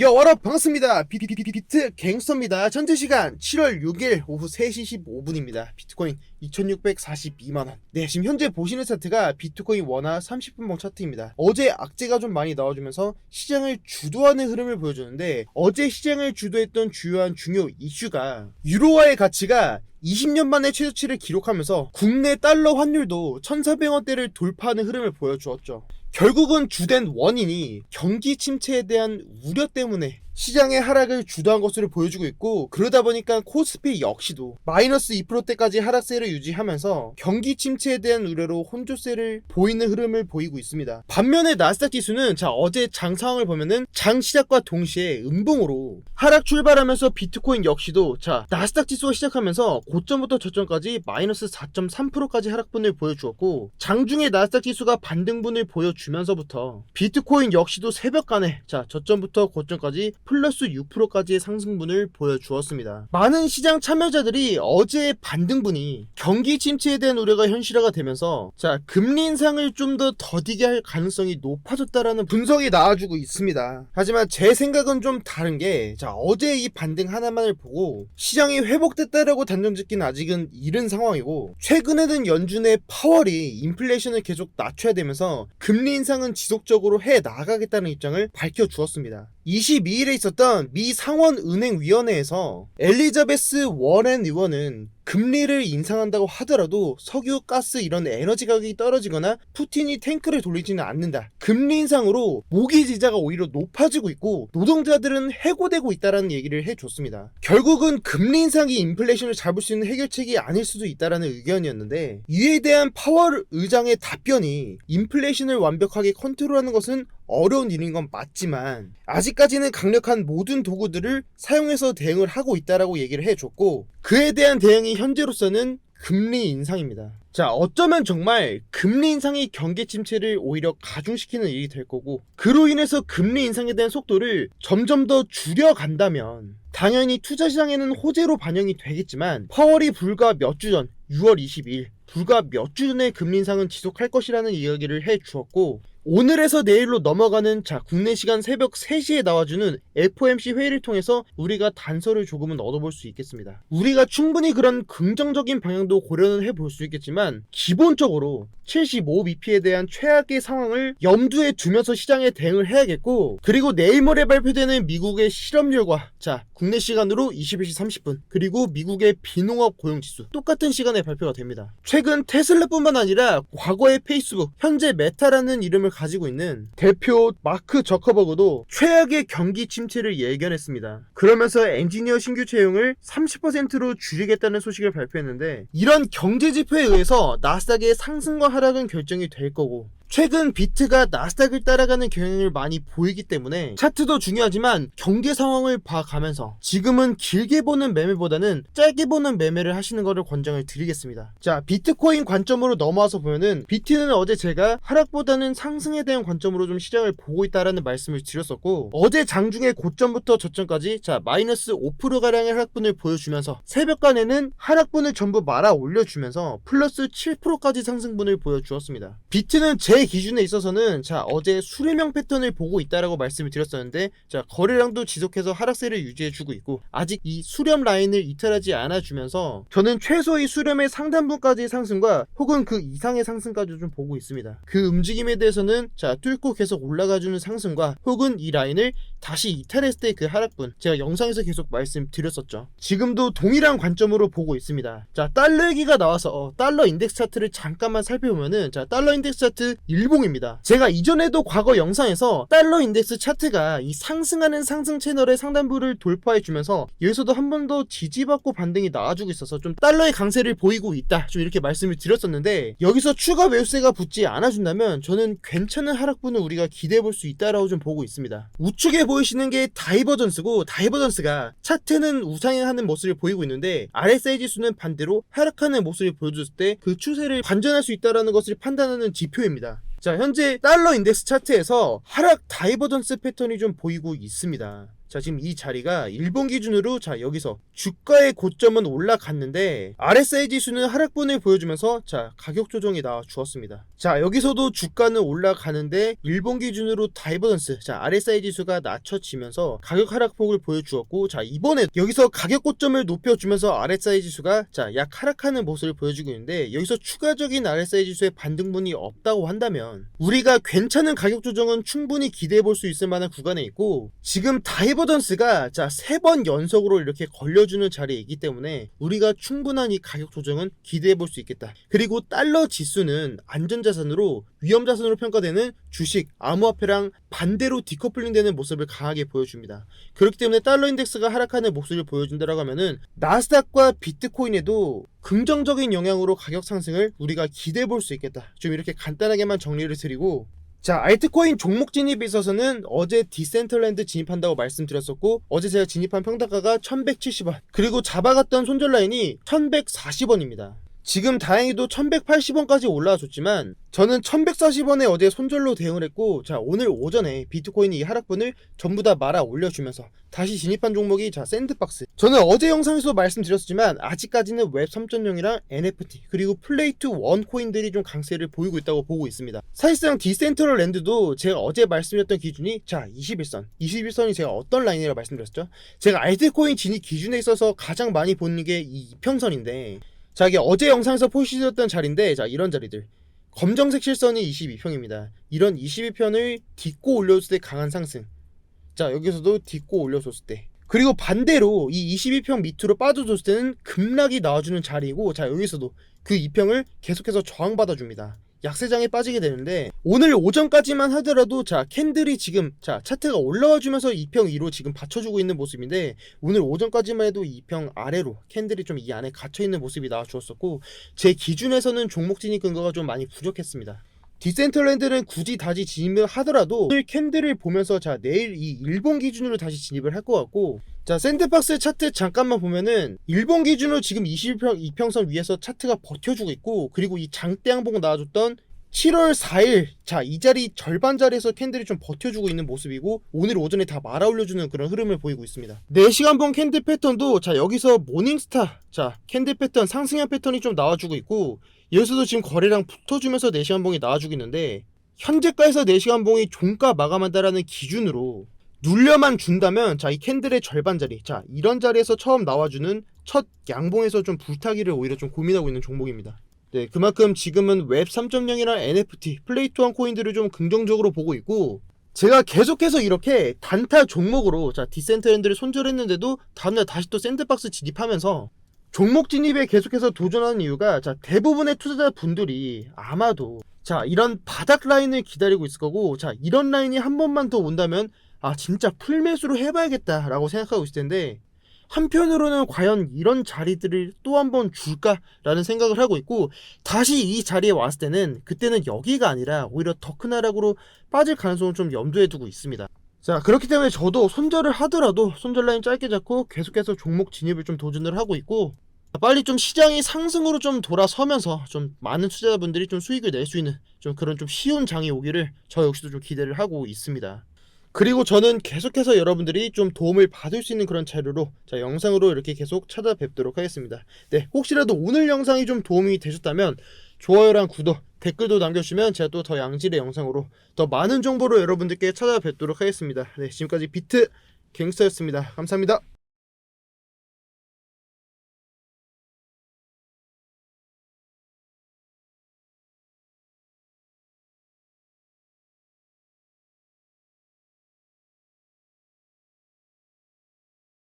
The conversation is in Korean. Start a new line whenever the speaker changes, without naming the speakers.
여, 워럽 반갑습니다. 비비비비트 갱스터입니다. 현재 시간 7월 6일 오후 3시 15분입니다. 비트코인 2642만원. 네, 지금 현재 보시는 차트가 비트코인 원화 30분봉 차트입니다. 어제 악재가 좀 많이 나와주면서 시장을 주도하는 흐름을 보여주는데 어제 시장을 주도했던 주요한 중요 이슈가 유로화의 가치가 20년 만에 최저치를 기록하면서 국내 달러 환율도 1,400원대를 돌파하는 흐름을 보여주었죠. 결국은 주된 원인이 경기 침체에 대한 우려 때문에 시장의 하락을 주도한 것으로 보여주고 있고 그러다 보니까 코스피 역시도 마이너스 2%대까지 하락세를 유지하면서 경기 침체에 대한 우려로 혼조세를 보이는 흐름을 보이고 있습니다. 반면에 나스닥 지수는 자 어제 장 상황을 보면은 장 시작과 동시에 음봉으로 하락 출발하면서 비트코인 역시도 자 나스닥 지수가 시작하면서 고점부터 저점까지 마이너스 4.3%까지 하락분을 보여주었고 장중에 나스닥 지수가 반등분을 보여주면서부터 비트코인 역시도 새벽간에 자 저점부터 고점까지 플러스 6%까지의 상승분을 보여주었습니다. 많은 시장 참여자들이 어제의 반등분이 경기 침체에 대한 우려가 현실화가 되면서 자 금리 인상을 좀 더 더디게 할 가능성이 높아졌다라는 분석이 나와주고 있습니다. 하지만 제 생각은 좀 다른 게 자 어제 이 반등 하나만을 보고 시장이 회복됐다라고 단정짓기는 아직은 이른 상황이고 최근에는 연준의 파월이 인플레이션을 계속 낮춰야 되면서 금리 인상은 지속적으로 해 나가겠다는 입장을 밝혀주었습니다. 22일에 있었던 미 상원은행위원회에서 엘리자베스 워렌 의원은 금리를 인상한다고 하더라도 석유, 가스 이런 에너지 가격이 떨어지거나 푸틴이 탱크를 돌리지는 않는다. 금리 인상으로 모기 지자가 오히려 높아지고 있고 노동자들은 해고되고 있다라는 얘기를 해줬습니다. 결국은 금리 인상이 인플레이션을 잡을 수 있는 해결책이 아닐 수도 있다라는 의견이었는데 이에 대한 파월 의장의 답변이 인플레이션을 완벽하게 컨트롤하는 것은 어려운 일인 건 맞지만 아직까지는 강력한 모든 도구들을 사용해서 대응을 하고 있다라고 얘기를 해줬고 그에 대한 대응이 현재로서는 금리 인상입니다. 자, 어쩌면 정말 금리 인상이 경기 침체를 오히려 가중시키는 일이 될 거고, 그로 인해서 금리 인상에 대한 속도를 점점 더 줄여간다면, 당연히 투자 시장에는 호재로 반영이 되겠지만, 파월이 불과 몇 주 전, 6월 22일, 불과 몇 주 전에 금리 인상은 지속할 것이라는 이야기를 해 주었고, 오늘에서 내일로 넘어가는 자 국내 시간 새벽 3시에 나와주는 FOMC 회의를 통해서 우리가 단서를 조금은 얻어볼 수 있겠습니다. 우리가 충분히 그런 긍정적인 방향도 고려는 해볼 수 있겠지만 기본적으로 75bp에 대한 최악의 상황을 염두에 두면서 시장에 대응을 해야겠고 그리고 내일 모레 발표되는 미국의 실업률과 자 국내 시간으로 21시 30분 그리고 미국의 비농업 고용지수 똑같은 시간에 발표가 됩니다. 최근 테슬라뿐만 아니라 과거의 페이스북 현재 메타라는 이름을 가지고 있는 대표 마크 저커버그도 최악의 경기 침체를 예견했습니다. 그러면서 엔지니어 신규 채용을 30%로 줄이겠다는 소식을 발표했는데 이런 경제 지표에 의해서 나스닥의 상승과 하락은 결정이 될 거고 최근 비트가 나스닥을 따라가는 경향을 많이 보이기 때문에 차트도 중요하지만 경제 상황을 봐가면서 지금은 길게 보는 매매보다는 짧게 보는 매매를 하시는 것을 권장을 드리겠습니다. 자, 비트코인 관점으로 넘어와서 보면은 비트는 어제 제가 하락보다는 상승에 대한 관점으로 좀 시장을 보고 있다라는 말씀을 드렸었고 어제 장중에 고점부터 저점까지 자 마이너스 5%가량의 하락분을 보여주면서 새벽간에는 하락분을 전부 말아 올려주면서 플러스 7%까지 상승분을 보여주었습니다. 비트는 제 기준에 있어서는 자 어제 수렴형 패턴을 보고 있다라고 말씀을 드렸었는데 자 거래량도 지속해서 하락세를 유지해주고 있고 아직 이 수렴 라인을 이탈하지 않아주면서 저는 최소 의 수렴의 상단부까지의 상승과 혹은 그 이상의 상승까지 좀 보고 있습니다. 그 움직임에 대해서는 자 뚫고 계속 올라가주는 상승과 혹은 이 라인을 다시 이탈했을 때 그 하락분 제가 영상에서 계속 말씀드렸었죠. 지금도 동일한 관점으로 보고 있습니다. 자 달러 얘기가 나와서 어, 달러 인덱스 차트를 잠깐만 살펴보면은 자 달러 인덱스 차트 일봉입니다. 제가 이전에도 과거 영상에서 달러 인덱스 차트가 이 상승하는 상승 채널의 상단부를 돌파해 주면서 여기서도 한 번 더 지지받고 반등이 나와주고 있어서 좀 달러의 강세를 보이고 있다. 좀 이렇게 말씀을 드렸었는데 여기서 추가 매수세가 붙지 않아준다면 저는 괜찮은 하락분을 우리가 기대해 볼 수 있다라고 좀 보고 있습니다. 우측에 보이시는 게 다이버전스고 다이버전스가 차트는 우상향하는 모습을 보이고 있는데 RSI 지수는 반대로 하락하는 모습을 보여줬을 때 그 추세를 반전할 수 있다라는 것을 판단하는 지표입니다. 자, 현재 달러 인덱스 차트에서 하락 다이버전스 패턴이 좀 보이고 있습니다. 자 지금 이 자리가 일본 기준으로 자 여기서 주가의 고점은 올라갔는데 RSI 지수는 하락분을 보여주면서 자 가격 조정이 나와 주었습니다. 자 여기서도 주가는 올라가는데 일본 기준으로 다이버던스 자 RSI 지수가 낮춰지면서 가격 하락폭을 보여주었고 자 이번에 여기서 가격 고점을 높여주면서 RSI 지수가 자약 하락하는 모습을 보여주고 있는데 여기서 추가적인 RSI 지수의 반등분이 없다고 한다면 우리가 괜찮은 가격 조정은 충분히 기대해 볼 수 있을 만한 구간에 있고 지금 다이버던스가 자 세 번 연속으로 이렇게 걸려주는 자리에 있기 때문에 우리가 충분한 이 가격 조정은 기대해 볼 수 있겠다. 그리고 달러 지수는 안전자 산으로 위험 자산으로 평가되는 주식, 암호화폐랑 반대로 디커플링되는 모습을 강하게 보여줍니다. 그렇기 때문에 달러 인덱스가 하락하는 모습을 보여준다라고 하면은 나스닥과 비트코인에도 긍정적인 영향으로 가격 상승을 우리가 기대해 볼 수 있겠다. 좀 이렇게 간단하게만 정리를 드리고 자, 알트코인 종목 진입에 있어서는 어제 디센털랜드 진입한다고 말씀드렸었고 어제 제가 진입한 평단가가 1170원 그리고 잡아갔던 손절 라인이 1140원입니다. 지금 다행히도 1180원까지 올라와줬지만 저는 1140원에 어제 손절로 대응을 했고 자 오늘 오전에 비트코인이 이 하락분을 전부 다 말아 올려주면서 다시 진입한 종목이 자 샌드박스. 저는 어제 영상에서 말씀드렸지만 아직까지는 웹 3.0이랑 NFT 그리고 플레이 투 원 코인들이 좀 강세를 보이고 있다고 보고 있습니다. 사실상 디센트럴 랜드도 제가 어제 말씀드렸던 기준이 자 21선. 21선이 제가 어떤 라인이라고 말씀드렸죠? 제가 알트코인 진입 기준에 있어서 가장 많이 보는 게이 이평선인데 자 이게 어제 영상에서 포시되었던 자리인데 자 이런 자리들 검정색 실선이 22평입니다. 이런 22편을 딛고 올려줬을 때 강한 상승. 자 여기서도 딛고 올려줬을 때. 그리고 반대로 이 22평 밑으로 빠져줬을 때는 급락이 나와주는 자리이고 자 여기서도 그 2평을 계속해서 저항받아줍니다. 약세장에 빠지게 되는데 오늘 오전까지만 하더라도 자 캔들이 지금 자 차트가 올라와 주면서 2평 위로 지금 받쳐주고 있는 모습인데 오늘 오전까지만 해도 2평 아래로 캔들이 좀 이 안에 갇혀 있는 모습이 나와 주었었고 제 기준에서는 종목 진입 근거가 좀 많이 부족했습니다. 디센털랜드는 굳이 다시 진입을 하더라도 오늘 캔들을 보면서 자 내일 이 일본 기준으로 다시 진입을 할 것 같고 자 샌드박스 차트 잠깐만 보면은 일본 기준으로 지금 21평 이평선 위에서 차트가 버텨주고 있고 그리고 이 장대 양봉 나와줬던 7월 4일 자 이 자리 절반 자리에서 캔들이 좀 버텨주고 있는 모습이고 오늘 오전에 다 말아 올려주는 그런 흐름을 보이고 있습니다. 4시간 봉 캔들 패턴도 자 여기서 모닝스타 자 캔들 패턴 상승한 패턴이 좀 나와주고 있고 여기서도 지금 거래량 붙어주면서 4시간 봉이 나와주고 있는데 현재가에서 4시간 봉이 종가 마감한다라는 기준으로 눌려만 준다면 자 이 캔들의 절반 자리 자 이런 자리에서 처음 나와주는 첫 양봉에서 좀 불타기를 오히려 좀 고민하고 있는 종목입니다. 네 그만큼 지금은 웹 3.0이나 NFT 플레이투한 코인들을 좀 긍정적으로 보고 있고 제가 계속해서 이렇게 단타 종목으로 자 디센트랜드를 손절했는데도 다음날 다시 또 샌드박스 진입하면서 종목 진입에 계속해서 도전하는 이유가 자 대부분의 투자자 분들이 아마도 자 이런 바닥 라인을 기다리고 있을 거고 자 이런 라인이 한 번만 더 온다면 아 진짜 풀매수로 해봐야겠다라고 생각하고 있을 텐데 한편으로는 과연 이런 자리들을 또 한 번 줄까라는 생각을 하고 있고 다시 이 자리에 왔을 때는 그때는 여기가 아니라 오히려 더 큰 하락으로 빠질 가능성을 좀 염두에 두고 있습니다. 자 그렇기 때문에 저도 손절을 하더라도 손절 라인 짧게 잡고 계속해서 종목 진입을 좀 도전을 하고 있고 빨리 좀 시장이 상승으로 좀 돌아서면서 좀 많은 투자자분들이 좀 수익을 낼 수 있는 좀 그런 좀 쉬운 장이 오기를 저 역시도 좀 기대를 하고 있습니다. 그리고 저는 계속해서 여러분들이 좀 도움을 받을 수 있는 그런 자료로 자 영상으로 이렇게 계속 찾아뵙도록 하겠습니다. 네 혹시라도 오늘 영상이 좀 도움이 되셨다면 좋아요랑 구독 댓글도 남겨주시면 제가 또 더 양질의 영상으로 더 많은 정보로 여러분들께 찾아뵙도록 하겠습니다. 네 지금까지 비트 갱스터였습니다. 감사합니다.